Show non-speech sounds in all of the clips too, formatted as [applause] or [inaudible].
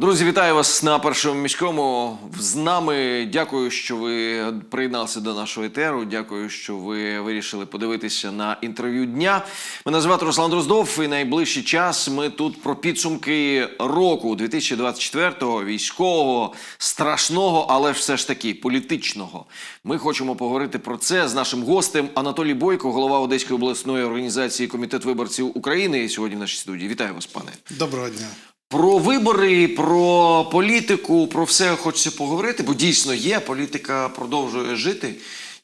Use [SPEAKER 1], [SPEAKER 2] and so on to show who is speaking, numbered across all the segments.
[SPEAKER 1] Друзі, вітаю вас на першому міському. З нами дякую, що ви приєдналися до нашого етеру. Дякую, що ви вирішили подивитися на інтерв'ю дня. Мене звати Руслан Дроздов. І найближчий час ми тут про підсумки року 2024-го, військового, страшного, але все ж таки політичного. Ми хочемо поговорити про це з нашим гостем Анатолій Бойко, голова Одеської обласної організації Комітет виборців України. Сьогодні в нашій студії. Вітаю вас, пане.
[SPEAKER 2] Доброго дня.
[SPEAKER 1] Про вибори, про політику, про все хочеться поговорити, бо дійсно є. Політика продовжує жити.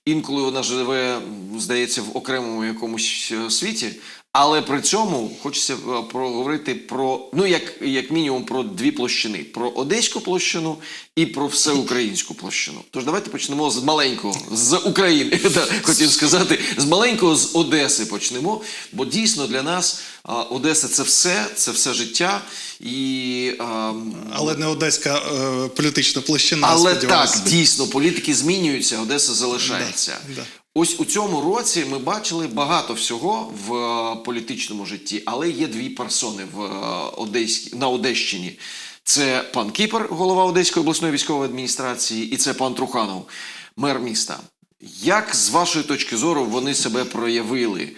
[SPEAKER 1] Інколи вона живе, здається, в окремому якомусь е, світі. Але при цьому хочеться е, проговорити про ну як, як мінімум про дві площини: про одеську площину і про всеукраїнську площину. Тож давайте почнемо з маленького, з України. [laughs] Хотів сказати, з маленького з Одеси почнемо. Бо дійсно для нас Одеса це все, це все життя. І, а,
[SPEAKER 2] Але не одеська е, політична площина.
[SPEAKER 1] але так, дійсно, політики змінюються, Одеса залишається.
[SPEAKER 2] Да, да.
[SPEAKER 1] Ось у цьому році ми бачили багато всього в е, політичному житті, але є дві персони в е, на Одещині. Це пан Кіпер, голова Одеської обласної військової адміністрації, і це пан Труханов, мер міста. Як з вашої точки зору вони себе проявили?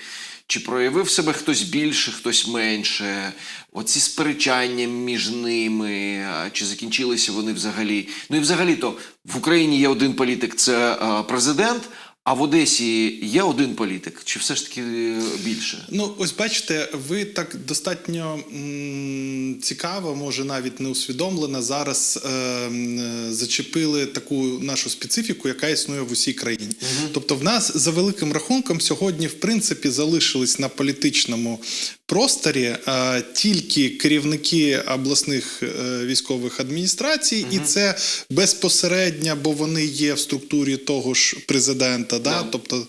[SPEAKER 1] Чи проявив себе хтось більше, хтось менше? Оці сперечання між ними, чи закінчилися вони взагалі? Ну і взагалі-то в Україні є один політик, це е, президент. А в Одесі є один політик, чи все ж таки е, більше?
[SPEAKER 2] Ну, ось бачите, ви так достатньо м, цікаво, може навіть не усвідомлено, зараз е, е, зачепили таку нашу специфіку, яка існує в усій країні. Тобто, в нас за великим рахунком сьогодні, в принципі, залишились на політичному просторі е, тільки керівники обласних е, військових адміністрацій, і це безпосередньо, бо вони є в структурі того ж президента. Да?
[SPEAKER 1] Да.
[SPEAKER 2] Тобто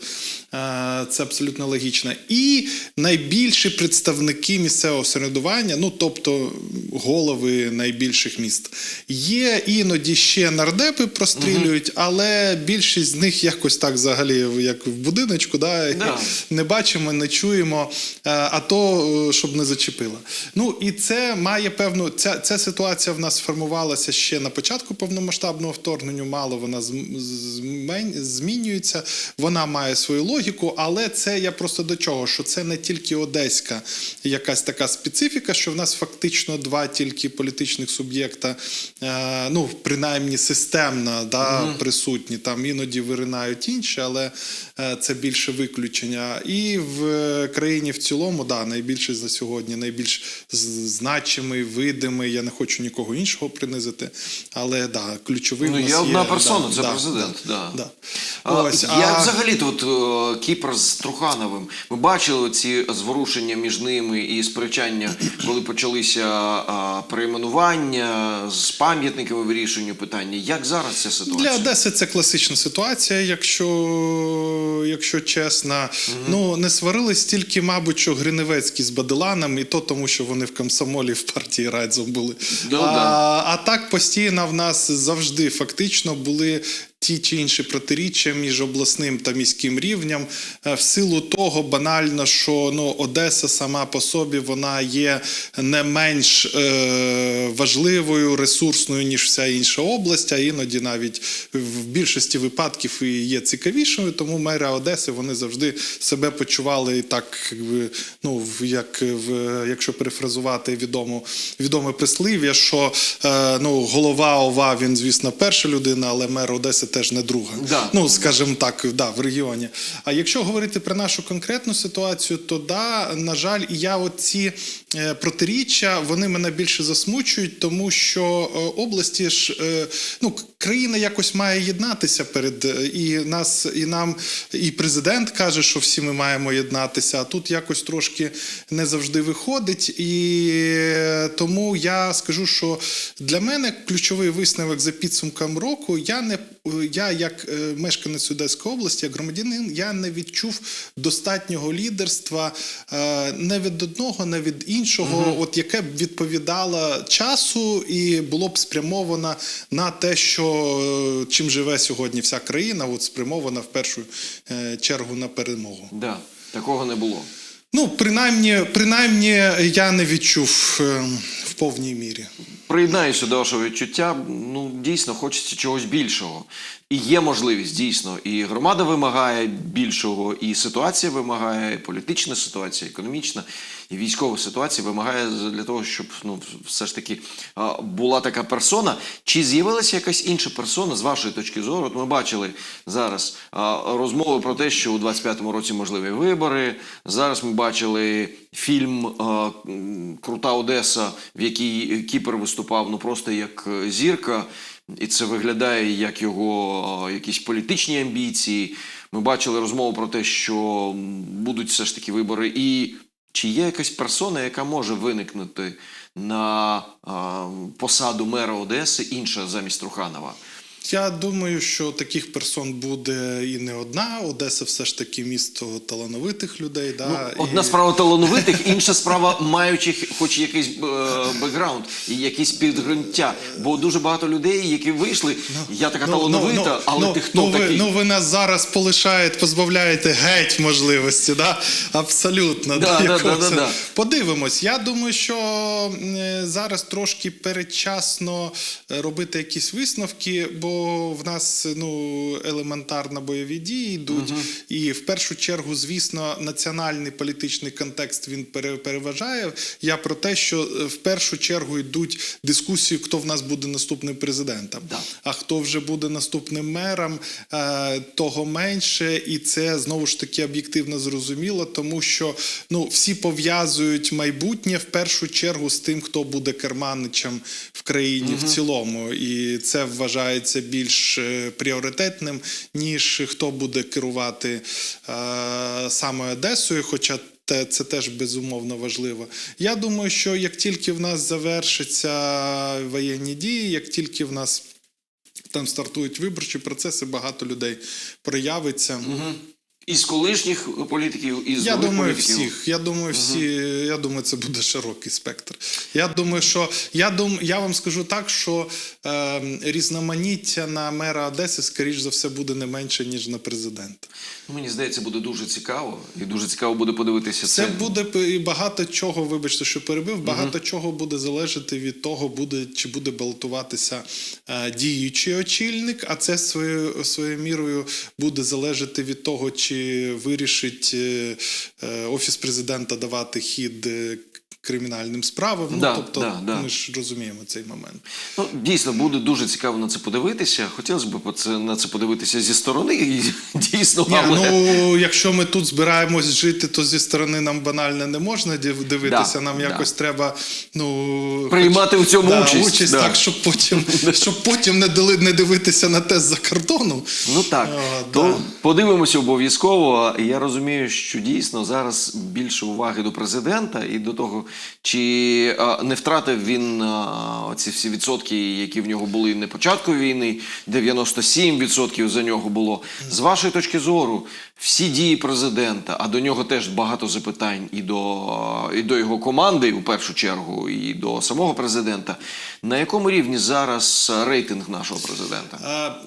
[SPEAKER 2] це абсолютно логічно. І найбільші представники місцевого самоврядування, ну тобто голови найбільших міст. Є іноді ще нардепи прострілюють, але більшість з них якось так взагалі, як в будиночку, да,
[SPEAKER 1] Да.
[SPEAKER 2] не бачимо, не чуємо, а то щоб не зачепило. Ну і це має певну ця, ця ситуація в нас сформувалася ще на початку повномасштабного вторгнення. Мало вона змінюється, вона має свою логіку, але це я просто до чого, що це не тільки одеська якась така специфіка, що в нас фактично два тільки політичних суб'єкта, е, ну принаймні системно да, присутні. Там іноді виринають інші, але е, це більше виключення. І в е, країні в цілому, да, найбільше за сьогодні, найбільш значимий, видимий. Я не хочу нікого іншого принизити, але да, ключовим
[SPEAKER 1] Ну,
[SPEAKER 2] у нас
[SPEAKER 1] є одна
[SPEAKER 2] да,
[SPEAKER 1] персона,
[SPEAKER 2] да,
[SPEAKER 1] це
[SPEAKER 2] да,
[SPEAKER 1] президент. Да.
[SPEAKER 2] Да.
[SPEAKER 1] А,
[SPEAKER 2] Ось,
[SPEAKER 1] Як
[SPEAKER 2] а-
[SPEAKER 1] взагалі тут е, Кіпр з Трухановим? Ми бачили ці зворушення між ними і сперечання, коли почалися перейменування з пам'ятниками вирішенню питання. Як зараз ця ситуація?
[SPEAKER 2] Для Одеси це класична ситуація, якщо, якщо чесно. Ну, не сварились тільки, мабуть, що Гриневецький з Баделаном, і то тому, що вони в комсомолі в партії Райдзо були.
[SPEAKER 1] Ну,
[SPEAKER 2] а,
[SPEAKER 1] да.
[SPEAKER 2] а так постійно в нас завжди фактично були. Ті чи інші протиріччя між обласним та міським рівнем е, в силу того банально, що ну Одеса сама по собі вона є не менш е, важливою, ресурсною ніж вся інша область, а іноді навіть в більшості випадків і є цікавішою. Тому мери Одеси вони завжди себе почували так, ну як в якщо перефразувати відому відоме прислів'я, що е, ну голова ОВА він, звісно, перша людина, але мер Одеси теж не друга.
[SPEAKER 1] Да.
[SPEAKER 2] Ну скажімо так, да, в регіоні. А якщо говорити про нашу конкретну ситуацію, то да, на жаль, я оці протиріччя вони мене більше засмучують, тому що е, області ж е, ну країна якось має єднатися перед е, і нас, і нам, і президент каже, що всі ми маємо єднатися. А тут якось трошки не завжди виходить. І е, тому я скажу, що для мене ключовий висновок за підсумком року я не я, як е, мешканець Одеської області, як громадянин, я не відчув достатнього лідерства е, не від одного, не від іншого, от яке б відповідало часу і було б спрямовано на те, що е, чим живе сьогодні вся країна, от спрямована в першу е, чергу на перемогу.
[SPEAKER 1] Да, такого не було.
[SPEAKER 2] Ну, принаймні, принаймні, я не відчув е, в повній мірі.
[SPEAKER 1] приєднаюся до вашого відчуття. Ну, дійсно, хочеться чогось більшого. І є можливість, дійсно. І громада вимагає більшого, і ситуація вимагає, і політична ситуація, економічна, і військова ситуація вимагає для того, щоб ну, все ж таки була така персона. Чи з'явилася якась інша персона з вашої точки зору? От ми бачили зараз розмови про те, що у 25-му році можливі вибори. Зараз ми бачили фільм Крута Одеса, в якій Кіпер виступав ну просто як е, зірка. І це виглядає як його якісь політичні амбіції. Ми бачили розмову про те, що будуть все ж таки вибори. І чи є якась персона, яка може виникнути на посаду мера Одеси, інша замість Труханова?
[SPEAKER 2] Я думаю, що таких персон буде і не одна. Одеса все ж таки місто талановитих людей. Да?
[SPEAKER 1] Ну, одна
[SPEAKER 2] і...
[SPEAKER 1] справа талановитих, інша справа маючих хоч якийсь е, бекграунд і якісь підґрунтя. Бо дуже багато людей, які вийшли, я така талановита, але ти хто
[SPEAKER 2] ну, ви, ну ви нас зараз полишаєте, позбавляєте геть можливості, да? абсолютно.
[SPEAKER 1] Да, да, да, да, да.
[SPEAKER 2] Подивимось. Я думаю, що е, зараз трошки передчасно е, робити якісь висновки, бо в нас ну, елементарно бойові дії йдуть. І в першу чергу, звісно, національний політичний контекст він пере- переважає. Я про те, що е, в першу чергу йдуть дискусії, хто в нас буде наступним президентом.
[SPEAKER 1] Да.
[SPEAKER 2] А хто вже буде наступним мером, е, того менше, і це знову ж таки об'єктивно зрозуміло, тому що ну всі пов'язують майбутнє в першу чергу з тим, хто буде керманичем в країні в цілому, і це вважається більш е, пріоритетним, ніж хто буде керувати е, саме Одесою, хоча. Це теж безумовно важливо. Я думаю, що як тільки в нас завершаться воєнні дії, як тільки в нас там стартують виборчі процеси, багато людей проявиться.
[SPEAKER 1] Із колишніх політиків, із
[SPEAKER 2] Я думаю,
[SPEAKER 1] політиків.
[SPEAKER 2] всіх. Я думаю, всі. Я думаю, це буде широкий спектр. Я думаю, що я дум, я вам скажу так, що е, різноманіття на мера Одеси, скоріш за все, буде не менше ніж на президента.
[SPEAKER 1] Мені здається, буде дуже цікаво, і дуже цікаво буде подивитися
[SPEAKER 2] Це це буде і багато чого, вибачте, що перебив. Багато чого буде залежати від того, буде чи буде балотуватися е, діючий очільник, а це своєю своєю мірою буде залежати від того, чи вирішить е, е, офіс президента давати хід. Кримінальним справам,
[SPEAKER 1] Да,
[SPEAKER 2] ну тобто
[SPEAKER 1] да, да.
[SPEAKER 2] ми ж розуміємо цей момент.
[SPEAKER 1] Ну, дійсно, буде дуже цікаво на це подивитися. Хотілося б на це подивитися зі сторони, і, [laughs] дійсно,
[SPEAKER 2] Ні,
[SPEAKER 1] але...
[SPEAKER 2] ну якщо ми тут збираємось жити, то зі сторони нам банально не можна дивитися.
[SPEAKER 1] Да,
[SPEAKER 2] нам
[SPEAKER 1] да.
[SPEAKER 2] якось треба ну
[SPEAKER 1] Приймати в цьому
[SPEAKER 2] да,
[SPEAKER 1] участь,
[SPEAKER 2] участь
[SPEAKER 1] да.
[SPEAKER 2] так, щоб потім [laughs] щоб потім не дали не дивитися на тест за кордону.
[SPEAKER 1] Ну так,
[SPEAKER 2] О,
[SPEAKER 1] то
[SPEAKER 2] да.
[SPEAKER 1] подивимося обов'язково. Я розумію, що дійсно зараз більше уваги до президента і до того, чи а, не втратив він а, ці всі відсотки, які в нього були на початку війни. 97% за нього було. З вашої точки зору, всі дії президента, а до нього теж багато запитань і до, і до його команди, у першу чергу, і до самого президента. На якому рівні зараз рейтинг нашого президента?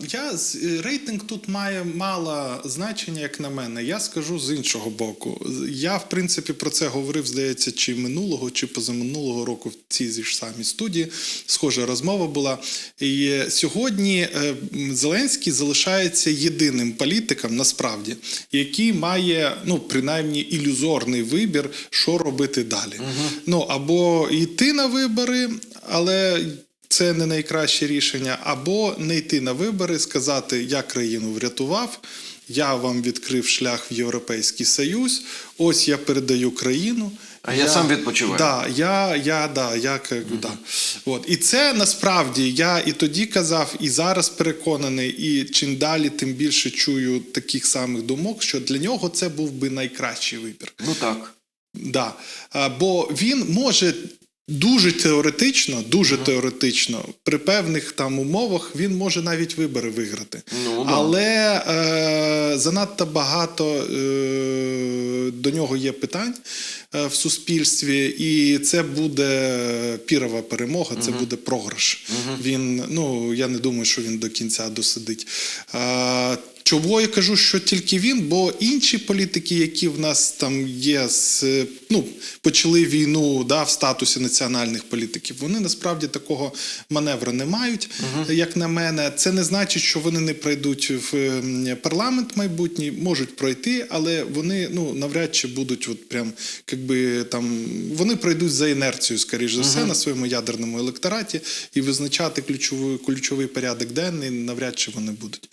[SPEAKER 2] Я е, рейтинг тут має мало значення, як на мене. Я скажу з іншого боку. Я, в принципі, про це говорив, здається, чи минулого, чи позаминулого року в цій зі ж самій студії. Схожа розмова була. І е, сьогодні е, Зеленський залишається єдиним політиком, насправді, який має ну принаймні ілюзорний вибір, що робити далі. Ну або йти на вибори, але це не найкраще рішення, або не йти на вибори, сказати, я країну врятував. Я вам відкрив шлях в Європейський Союз. Ось я передаю країну.
[SPEAKER 1] А я сам відпочиваю.
[SPEAKER 2] Да, я, я, да, я, как би, да. От. І це насправді я і тоді казав, і зараз переконаний, і чим далі, тим більше чую таких самих думок, що для нього це був би найкращий вибір.
[SPEAKER 1] Ну так.
[SPEAKER 2] Да. Бо він може дуже теоретично, дуже теоретично, при певних там умовах він може навіть вибори виграти.
[SPEAKER 1] Ну, да.
[SPEAKER 2] Але е, занадто багато е, до нього є питань е, в суспільстві, і це буде пірова перемога, це буде програш. Він, ну я не думаю, що він до кінця досидить. Чого я кажу, що тільки він, бо інші політики, які в нас там є, ну, почали війну да, в статусі національних політиків, вони насправді такого маневру не мають, як на мене. Це не значить, що вони не пройдуть в парламент майбутній, можуть пройти, але вони ну, навряд чи будуть от прям, якби, там, вони пройдуть за інерцією, скоріш за все, на своєму ядерному електораті і визначати ключовий, ключовий порядок денний навряд чи вони будуть.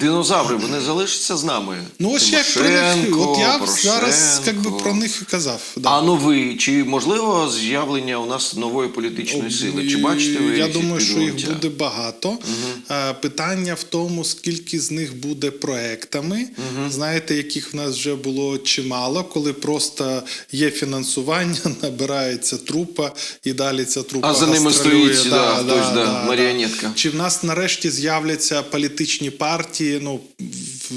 [SPEAKER 1] Динозаври, вони залишаться з нами.
[SPEAKER 2] Ну ось як про них, от я зараз
[SPEAKER 1] Порошенко.
[SPEAKER 2] як би, про них і казав. Да.
[SPEAKER 1] А новий, чи можливо з'явлення у нас нової політичної сили? Чи бачите ви
[SPEAKER 2] Я думаю, що їх буде багато. Е, Питання в тому, скільки з них буде проектами. Знаєте, яких в нас вже було чимало, коли просто є фінансування, [laughs] набирається трупа, і далі ця трупа
[SPEAKER 1] А за ними стоїть, да, да, да, маріонетка.
[SPEAKER 2] Чи в нас нарешті з'являться політичні партії, ну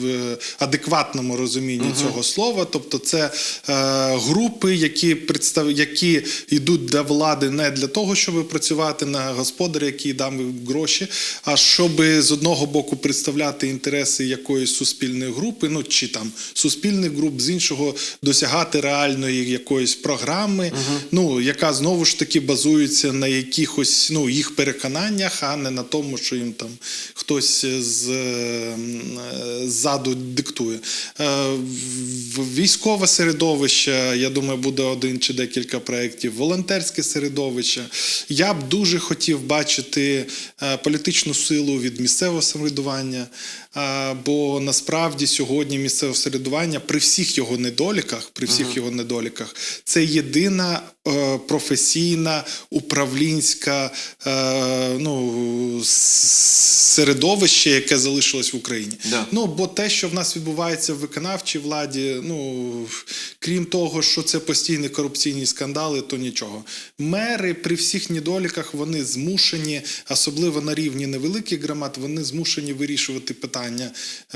[SPEAKER 2] в адекватному розумінні цього слова? Тобто, це е, групи, які представ... які йдуть до влади не для того, щоб працювати на господаря, який дам гроші, а щоб з одного боку представляти інтереси якоїсь суспільної групи, ну чи там суспільних груп, з іншого досягати реальної якоїсь програми, ну яка знову ж таки базується на якихось ну їх переконаннях, а не на тому, що їм там хтось з е, ззаду диктує. Е, Військове середовище, я думаю, буде один чи декілька проєктів. Волонтерське середовище. Я б дуже хотів бачити е, політичну силу від місцевого самоврядування. Бо насправді сьогодні місцеве самоврядування при всіх його недоліках, при всіх його недоліках, це єдина е, професійна управлінська е, ну, середовище, яке залишилось в Україні.
[SPEAKER 1] Да.
[SPEAKER 2] Ну бо те, що в нас відбувається в виконавчій владі, ну крім того, що це постійні корупційні скандали, то нічого. Мери при всіх недоліках вони змушені, особливо на рівні невеликих громад, вони змушені вирішувати питання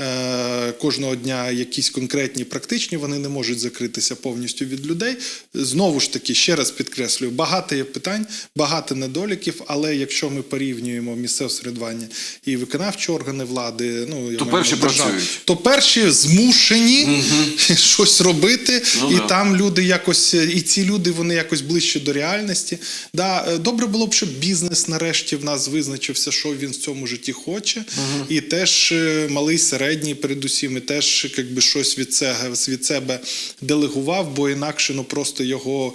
[SPEAKER 2] е, кожного дня, якісь конкретні, практичні. Вони не можуть закритися повністю від людей. Знову ж таки, ще раз підкреслюю, багато є питань, багато недоліків. Але якщо ми порівнюємо місцеве середування і виконавчі органи влади, ну я
[SPEAKER 1] То перші
[SPEAKER 2] державу,
[SPEAKER 1] працюють.
[SPEAKER 2] то перші змушені [laughs] щось робити,
[SPEAKER 1] Ну
[SPEAKER 2] і
[SPEAKER 1] да.
[SPEAKER 2] там люди якось, і ці люди вони якось ближче до реальності. Да, е, добре було б, щоб бізнес нарешті в нас визначився, що він в цьому житті хоче, і теж е, малий, середній, передусім, і теж якби щось від себе, від себе делегував, бо інакше ну просто його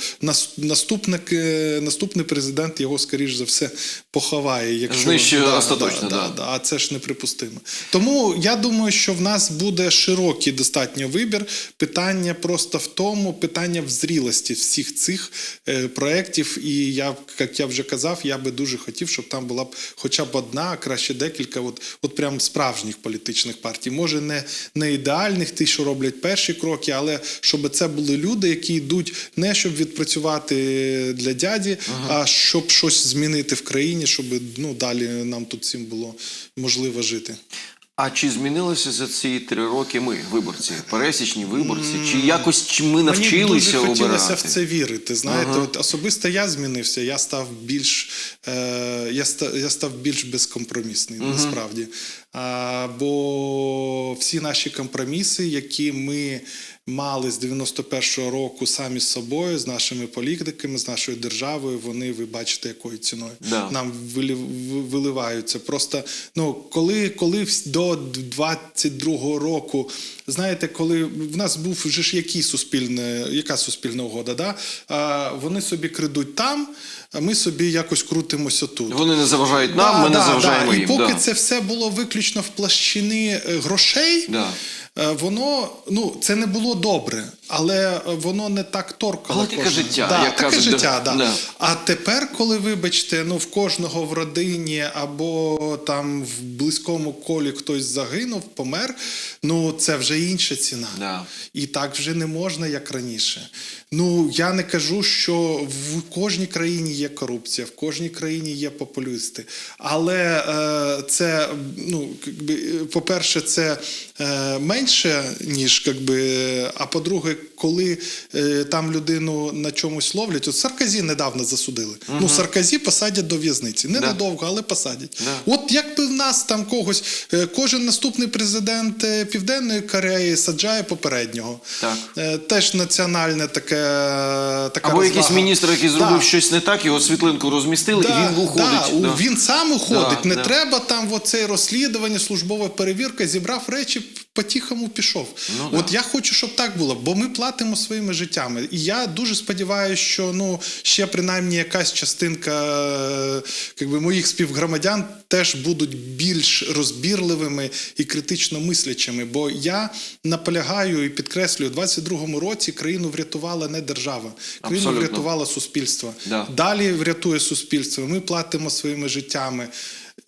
[SPEAKER 2] наступник, е, наступний президент його скоріш за все поховає. Якщо
[SPEAKER 1] Знищує остаточно,
[SPEAKER 2] да,
[SPEAKER 1] да.
[SPEAKER 2] да, а це ж неприпустимо. Тому я думаю, що в нас буде широкий достатньо вибір. Питання просто в тому, питання в зрілості всіх цих е, проєктів. І я, як я вже казав, я би дуже хотів, щоб там була б хоча б одна, а краще декілька, от, от прям справжніх політичних партій. Може, не, не ідеальних, ті, що роблять перші кроки, але щоб це були люди, які йдуть не щоб відпрацювати для дяді, а щоб щось змінити в країні, щоб ну, далі нам тут всім було можливо жити.
[SPEAKER 1] А чи змінилися за ці три роки ми, виборці, пересічні виборці? Чи якось чи ми навчилися
[SPEAKER 2] Мені дуже хотілося в це вірити. Знаєте, от особисто я змінився. Я став більш е, я, став, я став більш безкомпромісний, насправді. А, бо всі наші компроміси, які ми мали з 91-го року самі з собою, з нашими політиками, з нашою державою, вони ви бачите, якою ціною
[SPEAKER 1] Да.
[SPEAKER 2] нам виливаються. Просто ну коли, коли до 22-го року, знаєте, коли в нас був вже ж який суспільне, яка суспільна угода, да? а, вони собі крадуть там, а ми собі якось крутимося тут.
[SPEAKER 1] Вони не заважають нам, ми не заважаємо
[SPEAKER 2] І
[SPEAKER 1] їм.
[SPEAKER 2] поки
[SPEAKER 1] да.
[SPEAKER 2] це все було виключно в площини е, грошей,
[SPEAKER 1] Да.
[SPEAKER 2] Е, воно ну це не було добре, але е, воно не так торкало.
[SPEAKER 1] Але таке життя,
[SPEAKER 2] да,
[SPEAKER 1] як
[SPEAKER 2] таке
[SPEAKER 1] кажуть,
[SPEAKER 2] життя,
[SPEAKER 1] да.
[SPEAKER 2] да. А тепер, коли вибачте, ну в кожного в родині або там в близькому колі хтось загинув, помер. Ну це вже інша ціна.
[SPEAKER 1] Да.
[SPEAKER 2] І так вже не можна, як раніше. Ну я не кажу, що в кожній країні є корупція, в кожній країні є популісти. Але е, це, ну, якби, по-перше, це е, менше, ніж якби. А по-друге, коли е, там людину на чомусь ловлять, от Сарказі недавно засудили. Ну, Сарказі посадять до в'язниці. Не
[SPEAKER 1] Да.
[SPEAKER 2] надовго, але посадять.
[SPEAKER 1] Да.
[SPEAKER 2] От якби в нас там когось, е, кожен наступний президент е, Південної Кореї саджає попереднього.
[SPEAKER 1] Так.
[SPEAKER 2] Е, Теж національне таке. Така
[SPEAKER 1] Або якийсь міністр, який зробив
[SPEAKER 2] Да.
[SPEAKER 1] щось не так, його світлинку розмістили, і він уходить.
[SPEAKER 2] Да,
[SPEAKER 1] Да.
[SPEAKER 2] Він сам уходить.
[SPEAKER 1] Да,
[SPEAKER 2] не
[SPEAKER 1] да.
[SPEAKER 2] треба там оце розслідування, службова перевірка, зібрав речі, по-тихому пішов.
[SPEAKER 1] Ну,
[SPEAKER 2] От я хочу, щоб так було, бо ми платимо своїми життями. І я дуже сподіваюся, що ну ще принаймні якась частинка е, якби, моїх співгромадян теж будуть більш розбірливими і критично мислячими. Бо я наполягаю і підкреслюю, у 22-му році країну врятувала не держава, країну
[SPEAKER 1] Абсолютно.
[SPEAKER 2] врятувало суспільство.
[SPEAKER 1] Да.
[SPEAKER 2] Далі врятує суспільство. Ми платимо своїми життями.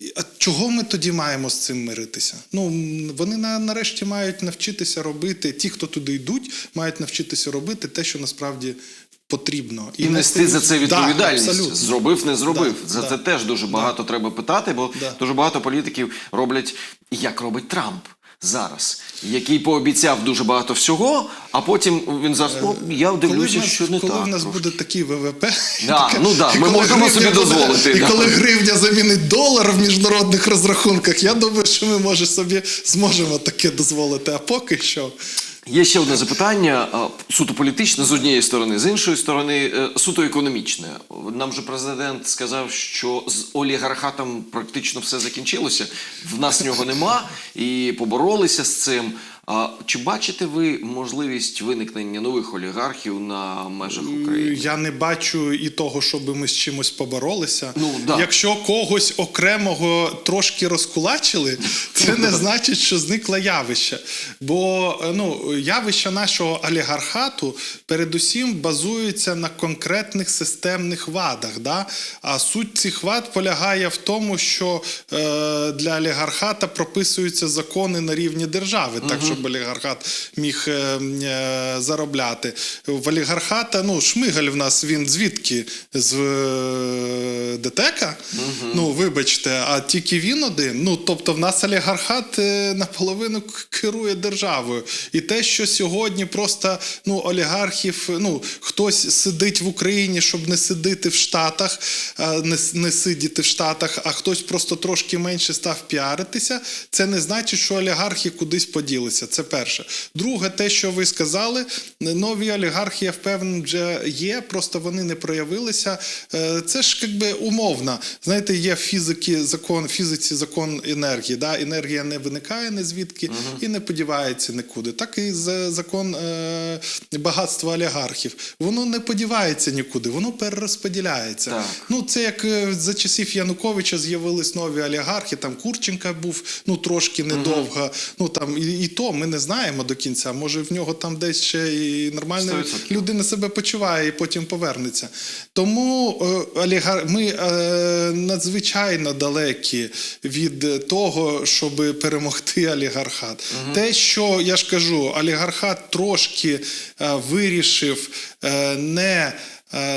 [SPEAKER 2] І- А чого ми тоді маємо з цим миритися? Ну вони на, нарешті мають навчитися робити. Ті, хто туди йдуть, мають навчитися робити те, що насправді потрібно,
[SPEAKER 1] І нести за це відповідальність.
[SPEAKER 2] Да, абсолютно.
[SPEAKER 1] Зробив, не зробив.
[SPEAKER 2] Да,
[SPEAKER 1] за
[SPEAKER 2] да.
[SPEAKER 1] це теж дуже багато треба питати, бо
[SPEAKER 2] Да.
[SPEAKER 1] дуже багато політиків роблять, як робить Трамп зараз, який пообіцяв дуже багато всього, а потім він зараз, о, я
[SPEAKER 2] Коли
[SPEAKER 1] дивлюся,
[SPEAKER 2] нас,
[SPEAKER 1] що не
[SPEAKER 2] коли
[SPEAKER 1] так.
[SPEAKER 2] в нас
[SPEAKER 1] трошки.
[SPEAKER 2] буде такий ВВП,
[SPEAKER 1] Да,
[SPEAKER 2] і
[SPEAKER 1] ну да, ми можемо собі
[SPEAKER 2] буде-
[SPEAKER 1] дозволити,
[SPEAKER 2] І
[SPEAKER 1] да.
[SPEAKER 2] коли гривня замінить долар в міжнародних розрахунках, я думаю, що ми може собі зможемо таке дозволити. А поки що.
[SPEAKER 1] Є ще одне запитання, суто політичне з однієї сторони, з іншої сторони, е, суто економічне. Нам же президент сказав, що з олігархатом практично все закінчилося. В нас нього нема, і поборолися з цим. А чи бачите ви можливість виникнення нових олігархів на межах України?
[SPEAKER 2] Я не бачу і того, щоб ми з чимось поборолися.
[SPEAKER 1] Ну, да.
[SPEAKER 2] Якщо когось окремого трошки розкулачили, [laughs] це не значить, що зникло явище. Бо е, ну, явище нашого олігархату передусім базується на конкретних системних вадах. Да? А суть цих вад полягає в тому, що е, для олігархата прописуються закони на рівні держави, так щоб олігархат міг е, е, заробляти. В олігархата, ну, Шмигаль в нас він звідки? З е, ДТЕКа? Ну, вибачте, а тільки він один. Ну, тобто, в нас олігархат наполовину керує державою. І те, що сьогодні просто ну, олігархів, ну, хтось сидить в Україні, щоб не сидіти в Штатах, не, не сидіти в Штатах, а хтось просто трошки менше став піаритися, це не значить, що олігархи кудись поділися. Це перше. Друге, те, що ви сказали, нові олігархи, я впевнений, вже є, просто вони не проявилися. Е, Це ж якби умовно. Знаєте, є в фізики закон, фізиці закон енергії. Да? Енергія не виникає не звідки і не подівається нікуди. Так і закон е, багатства олігархів. Воно не подівається нікуди, воно перерозподіляється.
[SPEAKER 1] Так.
[SPEAKER 2] Ну, це як е, за часів Януковича з'явились нові олігархи, там Курченка був ну трошки недовго. Ну там і, і то ми не знаємо до кінця. Може, в нього там десь ще і нормально
[SPEAKER 1] 100%.
[SPEAKER 2] людина себе почуває і потім повернеться. Тому е, олігар... ми е, надзвичайно далекі від того, щоб перемогти олігархат. Те, що я ж кажу, олігархат трошки е, вирішив не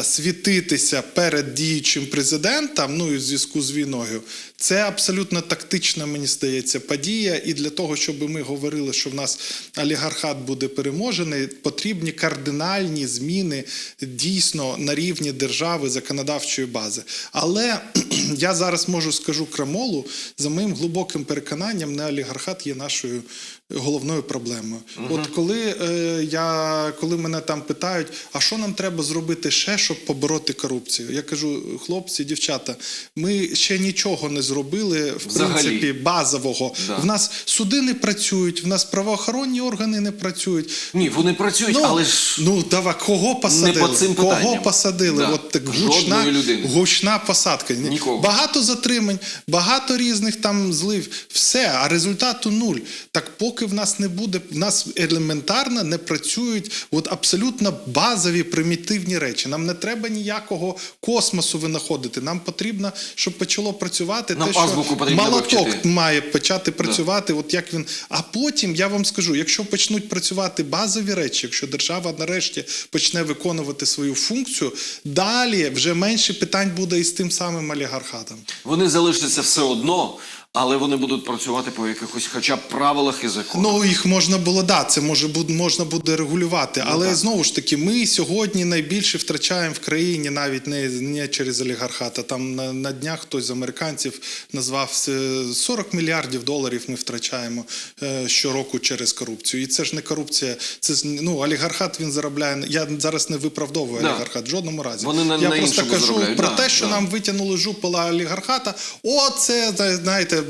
[SPEAKER 2] світитися перед діючим президентом, ну і в зв'язку з війною, це абсолютно тактична, мені здається, подія. І для того, щоб ми говорили, що в нас олігархат буде переможений, потрібні кардинальні зміни дійсно на рівні держави законодавчої бази. Але [clears throat] я зараз можу скажу крамолу, за моїм глибоким переконанням, не олігархат є нашою головною проблемою. От коли е, я коли мене там питають, а що нам треба зробити ще, щоб побороти корупцію? Я кажу, хлопці, дівчата, ми ще нічого не зробили в
[SPEAKER 1] Взагалі.
[SPEAKER 2] принципі базового.
[SPEAKER 1] Да.
[SPEAKER 2] В нас суди не працюють, в нас правоохоронні органи не працюють.
[SPEAKER 1] Ні, вони працюють,
[SPEAKER 2] Ну,
[SPEAKER 1] але ж
[SPEAKER 2] ну давай, кого посадили?
[SPEAKER 1] по цим
[SPEAKER 2] кого посадили?
[SPEAKER 1] Да.
[SPEAKER 2] От так гучна, гучна посадка.
[SPEAKER 1] Нікого.
[SPEAKER 2] Багато затримань, багато різних там злив. Все, а результату нуль. Так поки в нас не буде, в нас елементарно не працюють от абсолютно базові примітивні речі. Нам не треба ніякого космосу винаходити. Нам потрібно, щоб почало працювати
[SPEAKER 1] Нам
[SPEAKER 2] те,
[SPEAKER 1] азбуку потрібно
[SPEAKER 2] молоток
[SPEAKER 1] вивчити.
[SPEAKER 2] має почати працювати. От як він. А потім я вам скажу: якщо почнуть працювати базові речі, якщо держава нарешті почне виконувати свою функцію, далі вже менше питань буде із тим самим олігархатом.
[SPEAKER 1] вони залишаться все одно. Але вони будуть працювати по якихось хоча б правилах і законах.
[SPEAKER 2] Ну, їх можна було да, це може можна буде регулювати. Але
[SPEAKER 1] так.
[SPEAKER 2] знову ж таки, ми сьогодні найбільше втрачаємо в країні навіть не, не через олігархат. а Там на, на днях хтось з американців назвав е, 40 мільярдів доларів. Ми втрачаємо е, щороку через корупцію. І це ж не корупція. Це ну олігархат він заробляє. Я зараз не виправдовую
[SPEAKER 1] Да.
[SPEAKER 2] олігархат в жодному разі.
[SPEAKER 1] Вони на-
[SPEAKER 2] я
[SPEAKER 1] на
[SPEAKER 2] просто кажу
[SPEAKER 1] заробляють.
[SPEAKER 2] про
[SPEAKER 1] Да,
[SPEAKER 2] те, що
[SPEAKER 1] да.
[SPEAKER 2] нам витягнули жупила олігархата. О, це знаєте,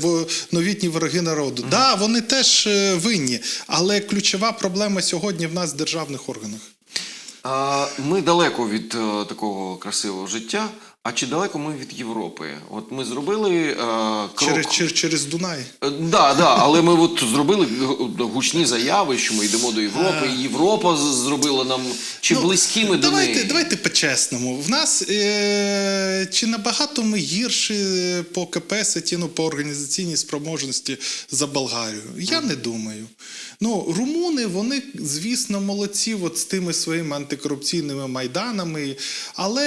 [SPEAKER 2] новітні вороги народу. Да, вони теж е, винні, але ключова проблема сьогодні в нас в державних органах.
[SPEAKER 1] Ми далеко від е, такого красивого життя. А чи далеко ми від Європи? От ми зробили е, крок.
[SPEAKER 2] Через, через, через Дунай.
[SPEAKER 1] Е, Да, да, але ми от зробили гучні заяви, що ми йдемо до Європи. і Європа зробила нам чи близькі ми до
[SPEAKER 2] Ну, давайте,
[SPEAKER 1] неї.
[SPEAKER 2] давайте по-чесному. В нас е, чи набагато ми гірші по capacity, ну, по організаційній спроможності за Болгарію? Я не думаю. Ну, румуни, вони, звісно, молодці от з тими своїми антикорупційними майданами. Але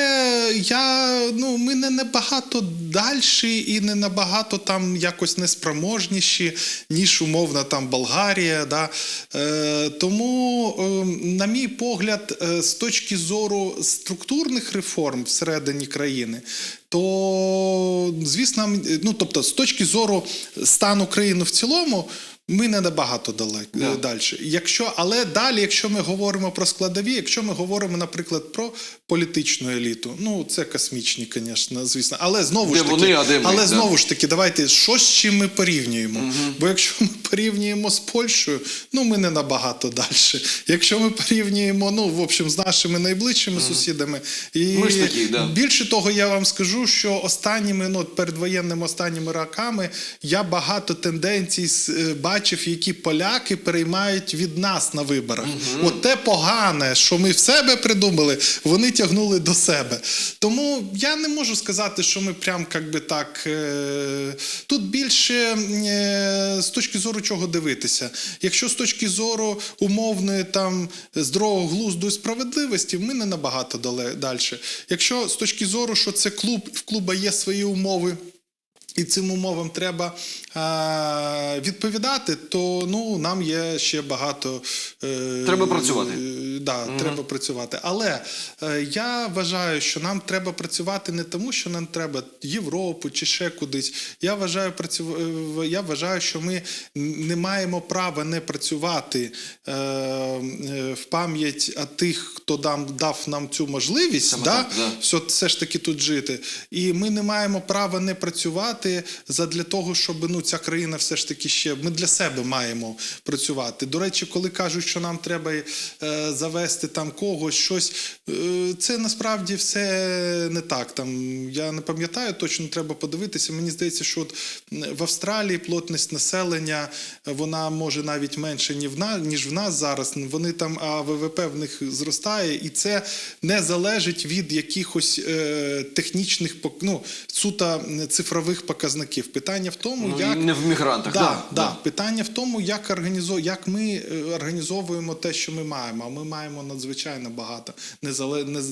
[SPEAKER 2] я, ну, ми не набагато дальші і не набагато там якось неспроможніші, ніж умовна там Болгарія. Да? Е, тому, е, на мій погляд, е, з точки зору структурних реформ всередині країни, то, звісно, ну, тобто, з точки зору стану країни в цілому. Ми не набагато далеко
[SPEAKER 1] yeah.
[SPEAKER 2] далі. Якщо, але далі, якщо ми говоримо про складові, якщо ми говоримо, наприклад, про політичну еліту, ну це космічні, звісно, звісно. Але знову
[SPEAKER 1] Де
[SPEAKER 2] ж таки,
[SPEAKER 1] вони, а де ми,
[SPEAKER 2] але
[SPEAKER 1] да.
[SPEAKER 2] знову ж таки, давайте що з чим ми порівнюємо. Бо якщо ми порівнюємо з Польщею, ну ми не набагато далі. Якщо ми порівнюємо, ну в общем, з нашими найближчими сусідами, і
[SPEAKER 1] Ми ж такі, да.
[SPEAKER 2] більше того, я вам скажу, що останніми, ну передвоєнними останніми роками я багато тенденцій е, бачив, які поляки переймають від нас на виборах. От те погане, що ми в себе придумали, вони тягнули до себе. Тому я не можу сказати, що ми прям як би так. е, Тут більше е, з точки зору чого дивитися. Якщо з точки зору умовної там здорового глузду і справедливості, ми не набагато далі. Якщо з точки зору, що це клуб, в клуба є свої умови. І цим умовам треба е, відповідати, то ну нам є ще багато е,
[SPEAKER 1] Треба працювати.
[SPEAKER 2] Да, треба працювати. Але е, я вважаю, що нам треба працювати не тому, що нам треба Європу чи ще кудись. Я вважаю, працю... е, я вважаю, що ми не маємо права не працювати е, е, в пам'ять тих, хто дам, дав нам цю можливість,
[SPEAKER 1] Саме
[SPEAKER 2] да?
[SPEAKER 1] так, да.
[SPEAKER 2] все, все ж таки тут жити. І ми не маємо права не працювати задля того, щоб ну, ця країна все ж таки ще ми для себе маємо працювати. До речі, коли кажуть, що нам треба е, завести там когось, щось, е, це насправді все не так. Там я не пам'ятаю, точно треба подивитися. Мені здається, що от в Австралії плотність населення вона може навіть менше, ніж в нас, зараз. Вони там, а ВВП в них зростає, і це не залежить від якихось е, технічних ну, суто цифрових показників. Питання в тому,
[SPEAKER 1] Ну,
[SPEAKER 2] як
[SPEAKER 1] не в мігрантах.
[SPEAKER 2] Да,
[SPEAKER 1] да,
[SPEAKER 2] да. Питання в тому, як організо... як ми е, організовуємо те, що ми маємо. А ми маємо надзвичайно багато,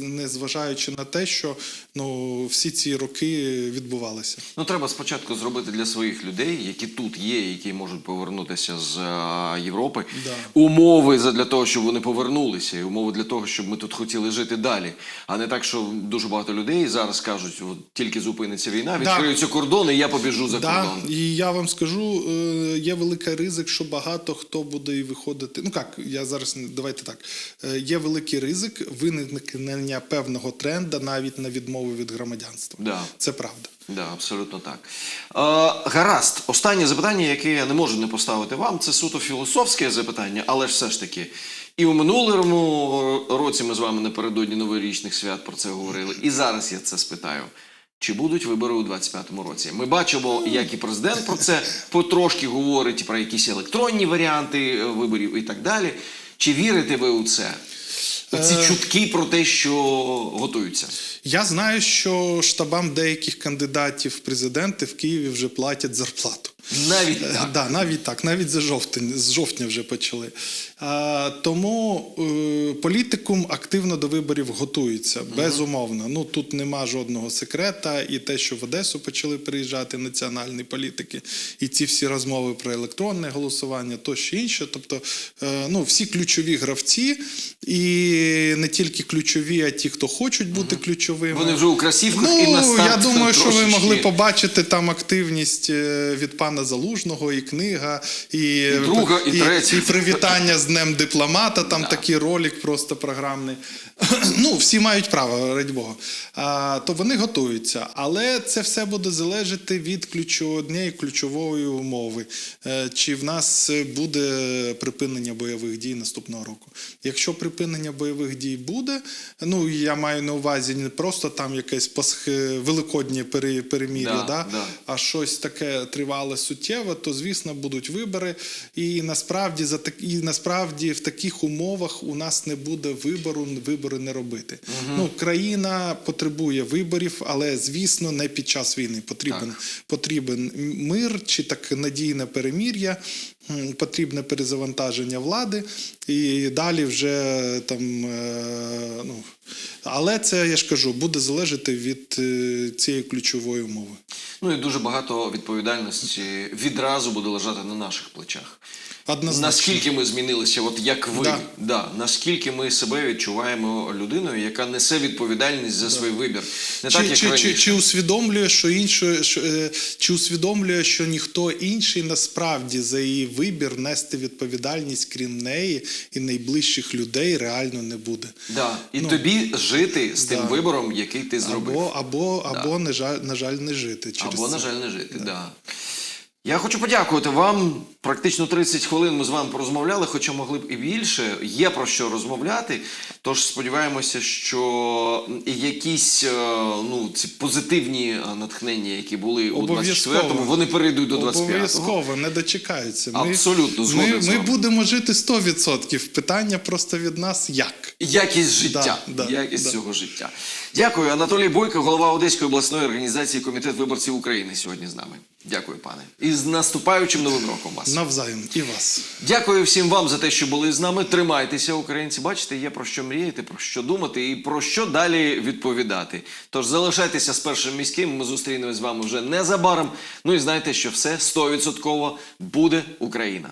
[SPEAKER 2] незважаючи на те, що ну, всі ці роки відбувалися.
[SPEAKER 1] Ну, треба спочатку зробити для своїх людей, які тут є, які можуть повернутися з е, Європи,
[SPEAKER 2] Да.
[SPEAKER 1] умови для того, щоб вони повернулися, і умови для того, щоб ми тут хотіли жити далі. А не так, що дуже багато людей зараз кажуть, от тільки зупиниться війна,
[SPEAKER 2] Да.
[SPEAKER 1] відкриються кордони, і я побіжу за
[SPEAKER 2] Да,
[SPEAKER 1] кордон.
[SPEAKER 2] і я вам скажу, е, є великий ризик, що багато хто буде і виходити. Ну як, я зараз давайте так. Е, Є великий ризик виникнення певного тренда навіть на відмову від громадянства.
[SPEAKER 1] Да.
[SPEAKER 2] Це правда.
[SPEAKER 1] Да, абсолютно так. Е, гаразд, останнє запитання, яке я не можу не поставити вам, це суто філософське запитання, але ж все ж таки. І у минулому році ми з вами напередодні новорічних свят про це говорили. І зараз я це спитаю. Чи будуть вибори у 25-му році? Ми бачимо, як і президент про це потрошки говорить про якісь електронні варіанти виборів і так далі. Чи вірите ви у це? Ці чутки про те, що готуються.
[SPEAKER 2] Я знаю, що штабам деяких кандидатів в президенти в Києві вже платять зарплату.
[SPEAKER 1] Навіть
[SPEAKER 2] Е,
[SPEAKER 1] так.
[SPEAKER 2] Да, навіть так, навіть за жовтень, з жовтня вже почали. А, тому е, політикум активно до виборів готується, безумовно. Ну тут нема жодного секрета, і те, що в Одесу почали приїжджати національні політики, і ці всі розмови про електронне голосування, тощо інше. Тобто, е, ну всі ключові гравці, і не тільки ключові, а ті, хто хочуть бути ключовими.
[SPEAKER 1] Вони вже у красівках
[SPEAKER 2] Ну,
[SPEAKER 1] і на старт
[SPEAKER 2] я думаю, що ви могли побачити там активність е, від пана Залужного, і книга, і,
[SPEAKER 1] І друга, і третя.
[SPEAKER 2] і привітання з Днем дипломата. Там такий ролик просто програмний. [clears throat] ну, всі мають право, раді Бога. А, то вони готуються. Але це все буде залежати від ключового однієї ключової умови. Е, Чи в нас буде припинення бойових дій наступного року? Якщо припинення бойових дій буде, ну я маю на увазі не просто там якесь великоднє пере- перемір'я,
[SPEAKER 1] Да,
[SPEAKER 2] да,
[SPEAKER 1] да.
[SPEAKER 2] а щось таке тривале суттєве, то звісно будуть вибори. І насправді за так і насправді в таких умовах у нас не буде вибору вибори не робити. Ну країна потребує виборів, але звісно не під час війни. Потрібен потрібен мир чи так надійне перемір'я. Потрібне перезавантаження влади, і далі вже там е, ну але це я ж кажу, буде залежати від е, цієї ключової умови.
[SPEAKER 1] Ну і дуже багато відповідальності відразу буде лежати на наших плечах.
[SPEAKER 2] Однозначно.
[SPEAKER 1] Наскільки ми змінилися, от як ви,
[SPEAKER 2] Да.
[SPEAKER 1] да. наскільки ми себе відчуваємо людиною, яка несе відповідальність за свій вибір. Не так,
[SPEAKER 2] Чи,
[SPEAKER 1] як
[SPEAKER 2] чи,
[SPEAKER 1] раніше.
[SPEAKER 2] чи, чи усвідомлює, що інше, що, е, чи усвідомлює, що ніхто інший насправді за її вибір нести відповідальність, крім неї і найближчих людей, реально не буде.
[SPEAKER 1] Да. І тобі жити з тим
[SPEAKER 2] Ну, да.
[SPEAKER 1] вибором, який ти зробив.
[SPEAKER 2] Або, або, або на жаль, на жаль, не жити через
[SPEAKER 1] Або,
[SPEAKER 2] це.
[SPEAKER 1] на жаль, не жити. Да. Я хочу подякувати вам. Практично 30 хвилин ми з вами порозмовляли, хоча могли б і більше. Є про що розмовляти. Тож сподіваємося, що якісь е, ну, ці позитивні е, натхнення, які були у
[SPEAKER 2] Обов'язково.
[SPEAKER 1] 24-му, вони перейдуть до 25-го.
[SPEAKER 2] Обов'язково, не дочекаються. Ми,
[SPEAKER 1] Абсолютно
[SPEAKER 2] ми, ми будемо жити 100%. Питання просто від нас як.
[SPEAKER 1] Якість життя.
[SPEAKER 2] Да, да,
[SPEAKER 1] Якість
[SPEAKER 2] да.
[SPEAKER 1] цього життя. Дякую. Анатолій Бойко, голова Одеської обласної організації Комітет виборців України, сьогодні з нами. Дякую, пане. І з наступаючим новим роком вас.
[SPEAKER 2] Навзаєм і вас.
[SPEAKER 1] Дякую всім вам за те, що були з нами. Тримайтеся, українці. Бачите, є про що мріяти, про що думати і про що далі відповідати. Тож залишайтеся з першим міським. Ми зустрінемось з вами вже незабаром. Ну і знайте, що все 100% буде Україна.